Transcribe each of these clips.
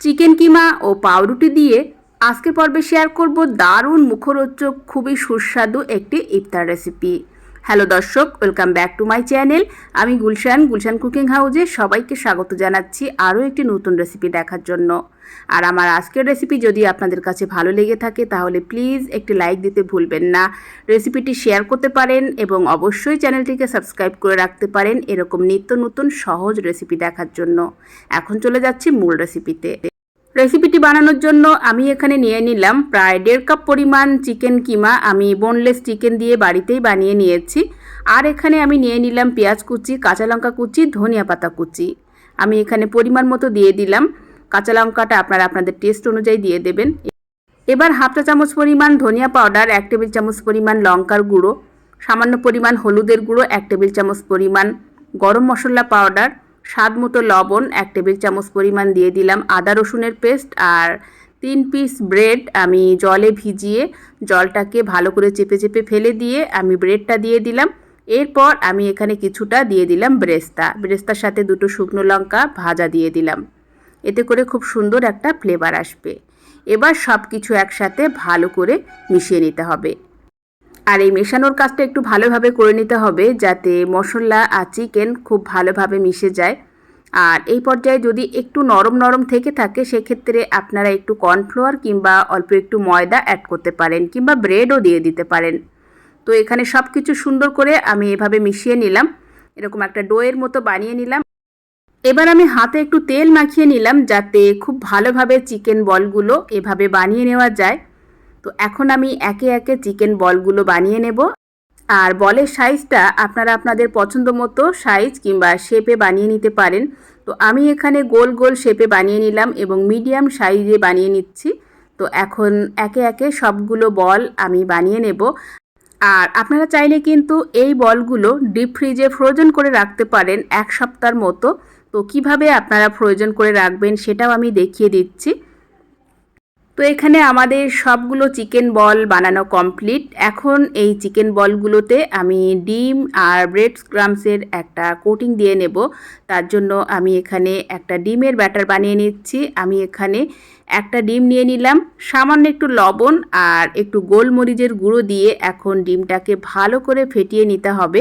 Chicken কিমা ও পাউরুটি দিয়ে আজকের পর্বে শেয়ার করব দারুণ মুখরোচক, খুবই সুস্বাদু একটি ইফতার রেসিপি হ্যালো দর্শক welcome back to my channel আমি গুলশান গুলশান কুকিং হাউজে সবাইকে স্বাগত জানাচ্ছি আরও একটি নতুন রেসিপি দেখার জন্য। আর আমার আজকের রেসিপি যদি আপনাদের কাছে ভালো লেগে থাকে, তাহলে প্লিজ একটি লাইক দিতে ভুলবেন না। রেসিপিটি শেয়ার করতে পারেন এবং অবশ্যই চ্যানেলটিকে সাবস্ক্রাইব করে রাখতে পারেন এরকম নিত্য নতুন সহজ রেসিপি দেখার জন্য। এখন চলে যাচ্ছি মূল রেসিপিতে রেসিপিটি বানানোর জন্য আমি এখানে নিয়ে নিলাম প্রায় দেড় কাপ পরিমাণ চিকেন কিমা। আমি বোনলেস চিকেন দিয়ে বাড়িতেই বানিয়ে নিয়েছি। আর এখানে আমি নিয়ে নিলাম পেঁয়াজ কুচি, কাঁচা লঙ্কা কুচি, ধনিয়া পাতা কুচি। আমি এখানে পরিমাণ মতো দিয়ে দিলাম। কাঁচা লঙ্কাটা আপনারা আপনাদের টেস্ট অনুযায়ী দিয়ে দেবেন। এবার হাফ চা চামচ পরিমাণ ধনিয়া পাউডার, এক টেবিল চামচ পরিমাণ লঙ্কার গুঁড়ো, সামান্য পরিমাণ হলুদের গুঁড়ো, এক টেবিল চামচ পরিমাণ গরম মশলা পাউডার স্বাদ মতো লবণ, এক টেবিল চামচ পরিমাণ দিয়ে দিলাম আদা রসুনের পেস্ট আর তিন পিস ব্রেড আমি জলে ভিজিয়ে জলটাকে ভালো করে চেপে চেপে ফেলে দিয়ে আমি ব্রেডটা দিয়ে দিলাম। এরপর আমি এখানে কিছুটা দিয়ে দিলাম ব্রেস্তা। ব্রেস্তার সাথে দুটো শুকনো লঙ্কা ভাজা দিয়ে দিলাম। এতে করে খুব সুন্দর একটা ফ্লেভার আসবে। এবার সব কিছু একসাথে ভালো করে মিশিয়ে নিতে হবে। আর এই মেশানোর কাজটা একটু ভালোভাবে করে নিতে হবে যাতে মশলা আর চিকেন খুব ভালোভাবে মিশে যায়। আর এই পর্যায়ে যদি একটু নরম নরম থেকে থাকে, সেক্ষেত্রে আপনারা একটু কর্নফ্লোয়ার কিংবা অল্প একটু ময়দা অ্যাড করতে পারেন কিংবা ব্রেডও দিয়ে দিতে পারেন। তো এখানে সব কিছু সুন্দর করে আমি এভাবে মিশিয়ে নিলাম। এরকম একটা ডোয়ের মতো বানিয়ে নিলাম। এবার আমি হাতে একটু তেল মাখিয়ে নিলাম যাতে খুব ভালোভাবে চিকেন বলগুলো এভাবে বানিয়ে নেওয়া যায়। তো এখন আমি একে একে চিকেন বলগুলো বানিয়ে নেব। আর বলের সাইজটা আপনারা আপনাদের পছন্দ মতো সাইজ কিংবা শেপে বানিয়ে নিতে পারেন। তো আমি এখানে গোল গোল শেপে বানিয়ে নিলাম এবং মিডিয়াম সাইজে বানিয়ে নিচ্ছি। তো এখন একে একে সবগুলো বল আমি বানিয়ে নেব। আর আপনারা চাইলে কিন্তু এই বলগুলো ডিপ ফ্রিজে ফ্রোজেন করে রাখতে পারেন এক সপ্তাহের মতো। তো কীভাবে আপনারা ফ্রোজেন করে রাখবেন সেটাও আমি দেখিয়ে দিচ্ছি। তো এখানে আমাদের সবগুলো চিকেন বল বানানো কমপ্লিট এখন এই চিকেন বলগুলোতে আমি ডিম আর ব্রেড স্ক্রামসের একটা কোটিং দিয়ে নেব। তার জন্য আমি এখানে একটা ডিমের ব্যাটার বানিয়ে নিচ্ছি। আমি এখানে একটা ডিম নিয়ে নিলাম। সামান্য একটু লবণ আর একটু গোলমরিচের গুঁড়ো দিয়ে এখন ডিমটাকে ভালো করে ফেটিয়ে নিতে হবে।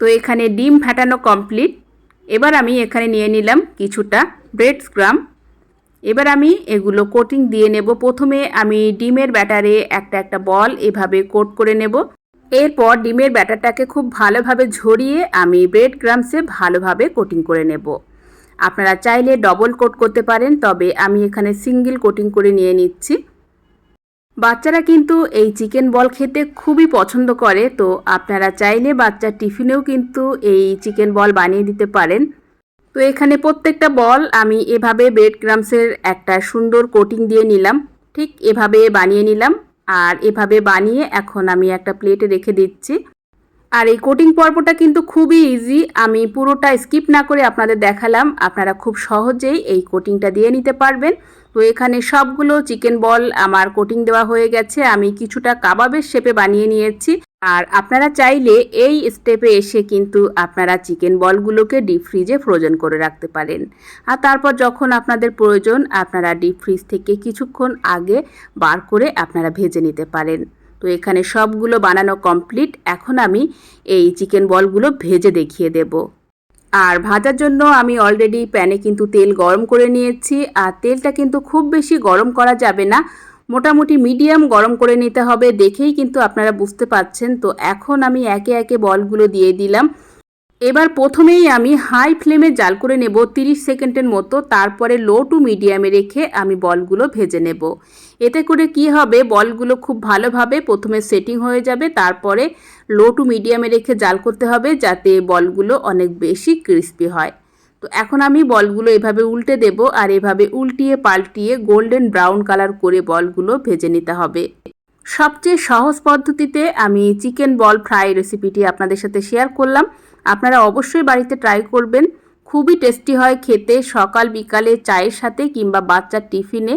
তো এখানে ডিম ফাটানো কমপ্লিট এবার আমি এখানে নিয়ে নিলাম কিছুটা ব্রেড স্ক্রাম এবার আমি এগুলো কোটিং দিয়ে নেব। প্রথমে আমি ডিমের ব্যাটারে একটা একটা বল এভাবে কোট করে নেব। এরপর ডিমের ব্যাটারটাকে খুব ভালোভাবে ঝরিয়ে আমি ব্রেড গ্রামসে ভালোভাবে কোটিং করে নেব। আপনারা চাইলে ডবল কোট করতে পারেন, তবে আমি এখানে সিঙ্গেল কোটিং করে নিয়ে নিচ্ছি। বাচ্চারা কিন্তু এই চিকেন বল খেতে খুবই পছন্দ করে, তো আপনারা চাইলে বাচ্চার টিফিনেও কিন্তু এই চিকেন বল বানিয়ে দিতে পারেন। তো এখানে প্রত্যেকটা বল আমি এভাবে ব্রেড ক্রামসের একটা সুন্দর কোটিং দিয়ে নিলাম। ঠিক এভাবে বানিয়ে নিলাম আর এভাবে বানিয়ে এখন আমি একটা প্লেটে রেখে দিচ্ছি। আর এই কোটিং পর্বটা কিন্তু খুবই ইজি আমি পুরোটা স্কিপ না করে আপনাদের দেখালাম। আপনারা খুব সহজেই এই কোটিংটা দিয়ে নিতে পারবেন। তো এখানে সবগুলো চিকেন বল আমার কোটিং দেওয়া হয়ে গেছে। আমি কিছুটা কাবাবের শেপে বানিয়ে নিয়েছি। আর আপনারা চাইলে এই স্টেপে এসে কিন্তু আপনারা চিকেন বলগুলোকে ডিপ ফ্রিজে ফ্রোজেন করে রাখতে পারেন। আর তারপর যখন আপনাদের প্রয়োজন, আপনারা ডিপ ফ্রিজ থেকে কিছুক্ষণ আগে বার করে আপনারা ভেজে নিতে পারেন। তো এখানে সবগুলো বানানো কমপ্লিট। এখন আমি এই চিকেন বলগুলো ভেজে দেখিয়ে দেব। আর ভাজার জন্য আমি অলরেডি প্যানে কিন্তু তেল গরম করে নিয়েছি, আর তেলটা কিন্তু খুব বেশি গরম করা যাবে না। মোটামুটি মিডিয়াম গরম করে নিতে হবে দেখেই কিন্তু আপনারা বুঝতে পাচ্ছেন তো এখন আমি একে একে বলগুলো দিয়ে দিলাম। এবার প্রথমেই আমি হাই ফ্লেমে জাল করে নেব 30 সেকেন্ডের মতো, তারপরে লো টু মিডিয়ামে রেখে আমি বলগুলো ভেজে নেব। এতে করে কি হবে? বলগুলো খুব ভালোভাবে প্রথমে সেটিং হয়ে যাবে, তারপরে লো টু মিডিয়ামে রেখে জাল করতে হবে যাতে বলগুলো অনেক বেশি ক্রিস্পি হয়। তো এখন আমি বলগুলো এভাবে উল্টে দেব আর এভাবে উল্টিয়ে পাল্টিয়ে গোল্ডেন ব্রাউন কালার করে বলগুলো ভেজে নিতে হবে। সবচেয়ে সহজ পদ্ধতিতে আমি চিকেন বল ফ্রাই রেসিপিটি আপনাদের সাথে শেয়ার করলাম। আপনারা অবশ্যই বাড়িতে ট্রাই করবেন। খুবই টেস্টি হয় খেতে সকাল বিকালে চায়ের সাথে কিংবা বাচ্চার টিফিনে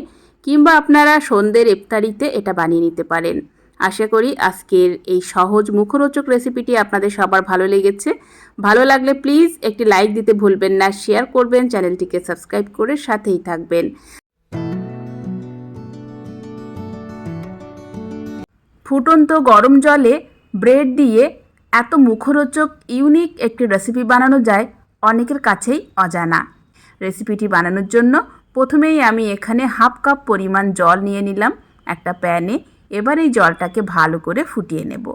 কিংবা আপনারা সন্ধ্যের ইফতারিতে এটা বানিয়ে নিতে পারেন। আশা করি আজকের এই সহজ মুখরোচক রেসিপিটি আপনাদের সবার ভালো লেগেছে। ভালো লাগলে প্লিজ একটি লাইক দিতে ভুলবেন না শেয়ার করবেন, চ্যানেলটিকে সাবস্ক্রাইব করে সাথেই থাকবেন। ফুটন্ত গরম জলে ব্রেড দিয়ে এত মুখরোচক ইউনিক একটি রেসিপি বানানো যায় অনেকের কাছেই অজানা। রেসিপিটি বানানোর জন্য প্রথমেই আমি এখানে হাফ কাপ পরিমাণ জল নিয়ে নিলাম, একটা প্যানে এবার এই জলটাকে ভালো করে ফুটিয়ে নেব।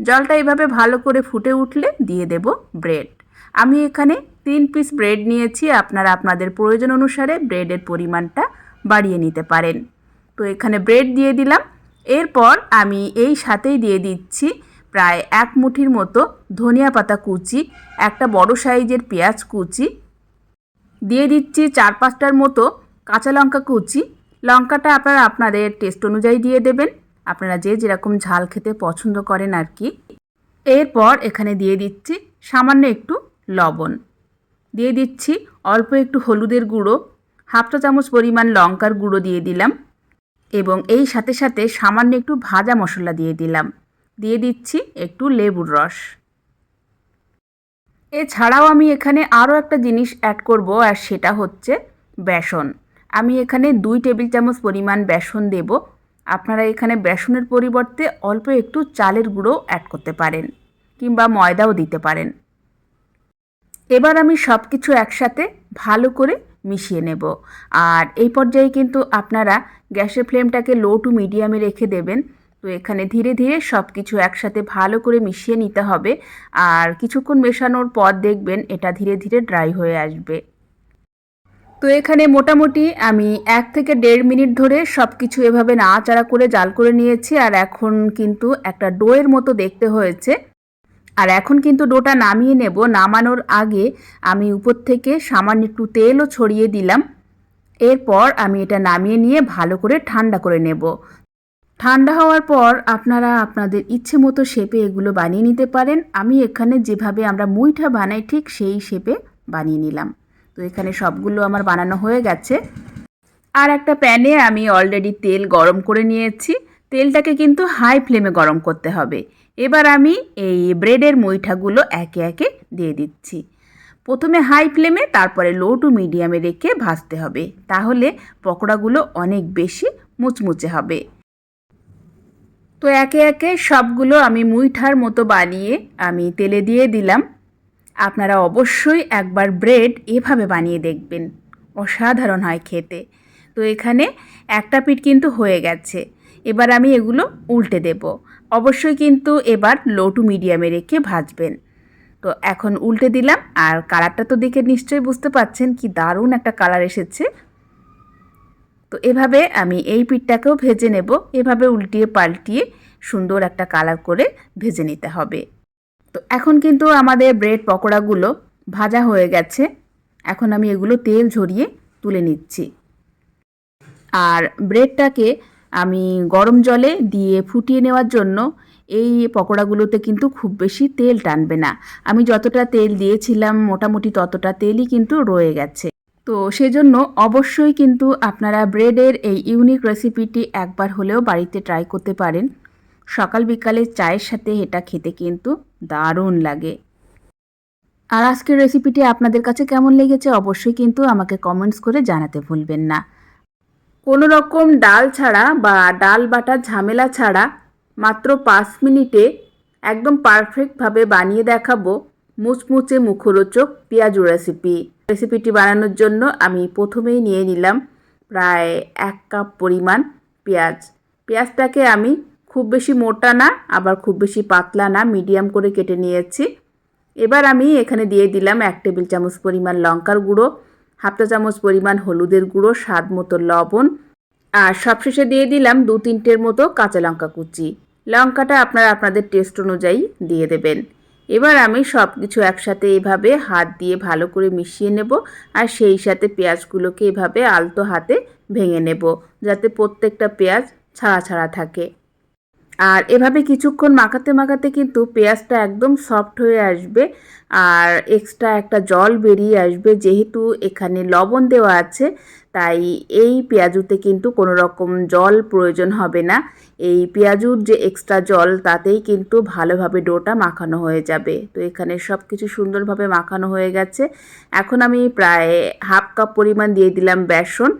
জলটা এভাবে ভালো করে ফুটে উঠলে দিয়ে দেব ব্রেড। আমি এখানে তিন পিস ব্রেড নিয়েছি, আপনারা আপনাদের প্রয়োজন অনুসারে ব্রেডের পরিমাণটা বাড়িয়ে নিতে পারেন। তো এখানে ব্রেড দিয়ে দিলাম। এরপর আমি এই সাথেই দিয়ে দিচ্ছি প্রায় এক মুঠির মতো ধনিয়া পাতা কুচি, একটা বড় সাইজের পেঁয়াজ কুচি। দিয়ে দিচ্ছি চার পাঁচটার মতো কাঁচা লঙ্কা কুচি। লঙ্কাটা আপনারা আপনাদের টেস্ট অনুযায়ী দিয়ে দেবেন। আপনারা যে যেরকম ঝাল খেতে পছন্দ করেন আর কি। এরপর এখানে দিয়ে দিচ্ছি সামান্য একটু লবণ। দিয়ে দিচ্ছি অল্প একটু হলুদের গুঁড়ো হাফটা চামচ পরিমাণ লঙ্কার গুঁড়ো দিয়ে দিলাম এবং এই সাথে সাথে সামান্য একটু ভাজা মশলা দিয়ে দিলাম। দিয়ে দিচ্ছি একটু লেবুর রস। এছাড়াও আমি এখানে আরও একটা জিনিস অ্যাড করব, আর সেটা হচ্ছে বেসন। আমি এখানে দুই টেবিল চামচ পরিমাণ বেসন দেব। আপনারা এখানে বেসনের পরিবর্তে অল্প একটু চালের গুঁড়ো অ্যাড করতে পারেন, কিংবা ময়দাও দিতে পারেন। এবার আমি সব কিছু একসাথে ভালো করে মিশিয়ে নেব। আর এই পর্যায়ে কিন্তু আপনারা গ্যাসের ফ্লেমটাকে লো টু মিডিয়ামে রেখে দেবেন। তো এখানে ধীরে ধীরে সব কিছু একসাথে ভালো করে মিশিয়ে নিতে হবে। আর কিছুক্ষণ মেশানোর পর দেখবেন এটা ধীরে ধীরে ড্রাই হয়ে আসবে। তো এখানে মোটামুটি আমি এক থেকে দেড় মিনিট ধরে সব কিছু এভাবে নাড়াচাড়া করে, জাল করে নিয়েছি। আর এখন কিন্তু একটা ডোয়ের মতো দেখতে হয়েছে। আর এখন কিন্তু ডোটা নামিয়ে নেব। নামানোর আগে আমি উপর থেকে সামান্য একটু তেলও ছড়িয়ে দিলাম। এরপর আমি এটা নামিয়ে নিয়ে ভালো করে ঠান্ডা করে নেব। ঠান্ডা হওয়ার পর আপনারা আপনাদের ইচ্ছে মতো শেপে এগুলো বানিয়ে নিতে পারেন। আমি এখানে যেভাবে আমরা মুইঠা বানাই, ঠিক সেই শেপে বানিয়ে নিলাম। তো এখানে সবগুলো আমার বানানো হয়ে গেছে। আর একটা প্যানে আমি অলরেডি তেল গরম করে নিয়েছি। তেলটাকে কিন্তু হাই ফ্লেমে গরম করতে হবে। এবার আমি এই ব্রেডের মুইঠাগুলো একে একে দিয়ে দিচ্ছি। প্রথমে হাই ফ্লেমে তারপরে লো টু মিডিয়ামে রেখে ভাজতে হবে। তাহলে পকোড়াগুলো অনেক বেশি মুচমুচে হবে। তো একে একে সবগুলো আমি মুইঠার মতো বানিয়ে আমি তেলে দিয়ে দিলাম। আপনারা অবশ্যই একবার ব্রেড এভাবে বানিয়ে দেখবেন। অসাধারণ হয় খেতে। তো এখানে একটা পিঠ কিন্তু হয়ে গেছে। এবার আমি এগুলো উল্টে দেব। অবশ্যই কিন্তু এবার লো টু মিডিয়ামে রেখে ভাজবেন। তো এখন উল্টে দিলাম আর কালারটা তো দেখে নিশ্চয়ই বুঝতে পাচ্ছেন কি দারুণ একটা কালার এসেছে। তো এভাবে আমি এই পিঠটাকেও ভেজে নেব। এভাবে উল্টিয়ে পাল্টিয়ে সুন্দর একটা কালার করে ভেজে নিতে হবে। তো এখন কিন্তু আমাদের ব্রেড পকোড়াগুলো ভাজা হয়ে গেছে। এখন আমি এগুলো তেল ঝরিয়ে তুলে নিচ্ছি। আর ব্রেডটাকে আমি গরম জলে দিয়ে ফুটিয়ে নেওয়ার জন্য এই পকোড়াগুলোতে কিন্তু খুব বেশি তেল টানবে না। আমি যতটা তেল দিয়েছিলাম মোটামুটি ততটা তেলই কিন্তু রয়ে গেছে। তো সেজন্য অবশ্যই কিন্তু আপনারা ব্রেডের এই ইউনিক রেসিপিটি একবার হলেও বাড়িতে ট্রাই করতে পারেন। সকাল বিকালে চায়ের সাথে এটা খেতে কিন্তু দারুণ লাগে। আর আজকের রেসিপিটি আপনাদের কাছে কেমন লেগেছে অবশ্যই কিন্তু আমাকে কমেন্টস করে জানাতে ভুলবেন না। কোনো রকম ডাল ছাড়া বা ডাল বাটার ঝামেলা ছাড়া মাত্র পাঁচ মিনিটে একদম পারফেক্টভাবে বানিয়ে দেখাবো মুচমুচে মুখরোচক পেঁয়াজু রেসিপি রেসিপিটি বানানোর জন্য আমি প্রথমেই নিয়ে নিলাম প্রায় এক কাপ পরিমাণ পেঁয়াজ। পেঁয়াজটাকে আমি খুব বেশি মোটা না, আবার খুব বেশি পাতলা না মিডিয়াম করে কেটে নিয়েছি। এবার আমি এখানে দিয়ে দিলাম এক টেবিল চামচ পরিমাণ লঙ্কার গুঁড়ো হাফটা চামচ পরিমাণ হলুদের গুঁড়ো, স্বাদ মতো লবণ, আর সবশেষে দিয়ে দিলাম দু তিনটের মতো কাঁচা লঙ্কা কুচি। লঙ্কাটা আপনারা আপনাদের টেস্ট অনুযায়ী দিয়ে দেবেন। এবার আমি সব কিছু একসাথে এভাবে হাত দিয়ে ভালো করে মিশিয়ে নেব, আর সেই সাথে পেঁয়াজগুলোকে এভাবে আলতো হাতে ভেঙে নেব, যাতে প্রত্যেকটা পেঁয়াজ ছাড়া ছাড়া থাকে। আর এভাবে কিছুক্ষণ মাখাতে মাখাতে কিন্তু পেঁয়াজটা একদম সফট হয়ে আসবে আর এক্সট্রা একটা জল বেরিয়ে আসবে। যেহেতু এখানে লবণ দেওয়া আছে, তাই এই পেঁয়াজুতে কিন্তু কোনো রকম জল প্রয়োজন হবে না। এই পেঁয়াজুর যে এক্সট্রা জল, তাতেই কিন্তু ভালোভাবে ডোটা মাখানো হয়ে যাবে। তো এখানে সব কিছু সুন্দরভাবে মাখানো হয়ে গেছে। এখন আমি প্রায় হাফ কাপ পরিমাণ দিয়ে দিলাম বেসন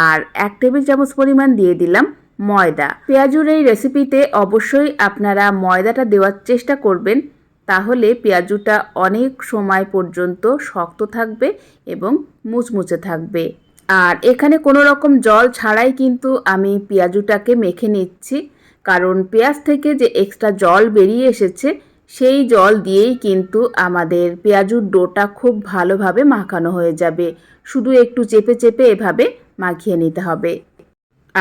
আর এক টেবিল চামচ পরিমাণ দিয়ে দিলাম ময়দা। পেঁয়াজুর এই রেসিপিতে অবশ্যই আপনারা ময়দাটা দেওয়ার চেষ্টা করবেন, তাহলে পেঁয়াজুটা অনেক সময় পর্যন্ত শক্ত থাকবে এবং মুচমুচে থাকবে। আর এখানে কোনো রকম জল ছাড়াই কিন্তু আমি পেঁয়াজুটাকে মেখে নিচ্ছি, কারণ পেঁয়াজ থেকে যে এক্সট্রা জল বেরিয়ে এসেছে, সেই জল দিয়েই কিন্তু আমাদের পেঁয়াজুর ডোটা খুব ভালোভাবে মাখানো হয়ে যাবে। শুধু একটু চেপে চেপে এভাবে মাখিয়ে নিতে হবে।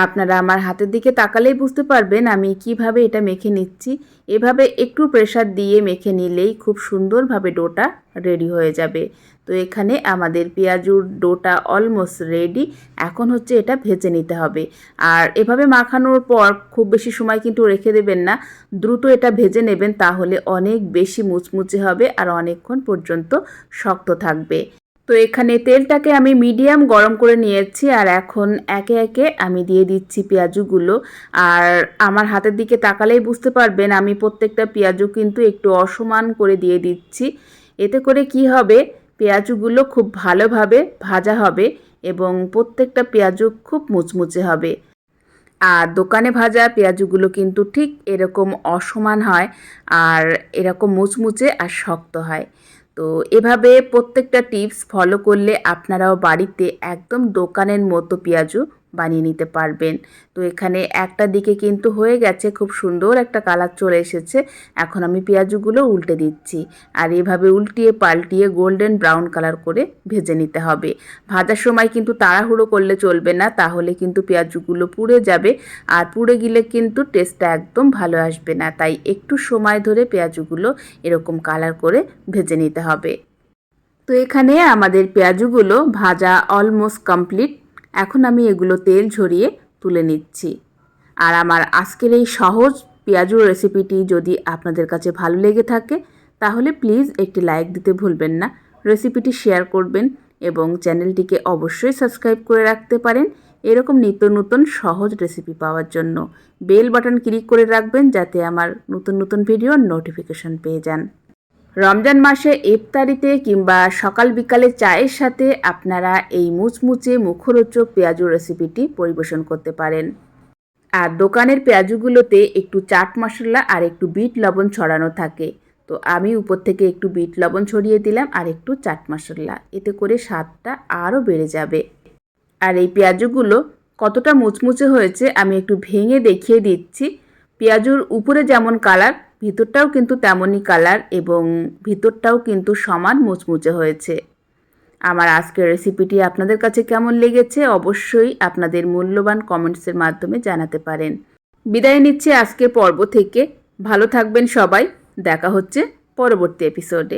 আপনারা আমার হাতের দিকে তাকালেই বুঝতে পারবেন আমি কীভাবে এটা মেখে নিচ্ছি। এভাবে একটু প্রেসার দিয়ে মেখে নিলেই খুব সুন্দরভাবে ডোটা রেডি হয়ে যাবে। তো এখানে আমাদের পেঁয়াজুর ডোটা অলমোস্ট রেডি এখন হচ্ছে এটা ভেজে নিতে হবে। আর এভাবে মাখানোর পর খুব বেশি সময় কিন্তু রেখে দেবেন না। দ্রুত এটা ভেজে নেবেন তাহলে অনেক বেশি মুচমুচে হবে আর অনেকক্ষণ পর্যন্ত শক্ত থাকবে। তো এখানে তেলটাকে আমি মিডিয়াম গরম করে নিয়েছি আর এখন একে একে আমি দিয়ে দিচ্ছি পেঁয়াজুগুলো। আর আমার হাতের দিকে তাকালেই বুঝতে পারবেন আমি প্রত্যেকটা পেঁয়াজু কিন্তু একটু অসমান করে দিয়ে দিচ্ছি। এতে করে কি হবে? পেঁয়াজুগুলো খুব ভালোভাবে ভাজা হবে এবং প্রত্যেকটা পেঁয়াজু খুব মুচমুচে হবে। আর দোকানে ভাজা পেঁয়াজুগুলো কিন্তু ঠিক এরকম অসমান হয় আর এরকম মুচমুচে আর শক্ত হয়। তো এভাবে প্রত্যেকটা টিপস ফলো করলে আপনারাও বাড়িতে একদম দোকানের মতো পেঁয়াজু বানিয়ে নিতে পারবেন। তো এখানে একটা দিকে কিন্তু হয়ে গেছে, খুব সুন্দর একটা কালার চলে এসেছে। এখন আমি পেঁয়াজুগুলো উল্টে দিচ্ছি। আর এভাবে উল্টিয়ে পাল্টিয়ে গোল্ডেন ব্রাউন কালার করে ভেজে নিতে হবে। ভাজার সময় কিন্তু তাড়াহুড়ো করলে চলবে না, তাহলে কিন্তু পেঁয়াজগুলো পুড়ে যাবে। আর পুড়ে গেলে কিন্তু টেস্টটা একদম ভালো আসবে না। তাই একটু সময় ধরে পেঁয়াজগুলো এরকম কালার করে ভেজে নিতে হবে। তো এখানে আমাদের পেঁয়াজগুলো ভাজা অলমোস্ট কমপ্লিট এখন আমি এগুলো তেল ঝরিয়ে তুলে নিচ্ছি। আর আমার আজকের এই সহজ পেঁয়াজুর রেসিপিটি যদি আপনাদের কাছে ভালো লেগে থাকে, তাহলে প্লিজ একটি লাইক দিতে ভুলবেন না। রেসিপিটি শেয়ার করবেন এবং চ্যানেলটিকে অবশ্যই সাবস্ক্রাইব করে রাখতে পারেন এরকম নিত্য নতুন সহজ রেসিপি পাওয়ার জন্য। বেল বাটন ক্লিক করে রাখবেন যাতে আমার নতুন নতুন ভিডিওর নোটিফিকেশন পেয়ে যান। রমজান মাসে ইফতারিতে কিংবা সকাল বিকালে চায়ের সাথে আপনারা এই মুচমুচে মুখরোচক পেঁয়াজু রেসিপিটি পরিবেশন করতে পারেন। আর দোকানের পেঁয়াজুগুলোতে একটু চাট মশলা আর একটু বিট লবণ ছড়ানো থাকে। তো আমি উপর থেকে একটু বিট লবণ ছড়িয়ে দিলাম আর একটু চাট মশলা। এতে করে স্বাদটা আরও বেড়ে যাবে। আর এই পেঁয়াজুগুলো কতটা মুচমুচে হয়েছে আমি একটু ভেঙে দেখিয়ে দিচ্ছি। পেঁয়াজুর উপরে যেমন কালার ভিতরটাও কিন্তু তেমনই কালার এবং ভিতরটাও কিন্তু সমান মুচমুচে হয়েছে। আমার আজকের রেসিপিটি আপনাদের কাছে কেমন লেগেছে অবশ্যই আপনাদের মূল্যবান কমেন্টসের মাধ্যমে জানাতে পারেন। বিদায় নিচ্ছে আজকের পর্ব থেকে। ভালো থাকবেন সবাই। দেখা হচ্ছে পরবর্তী এপিসোডে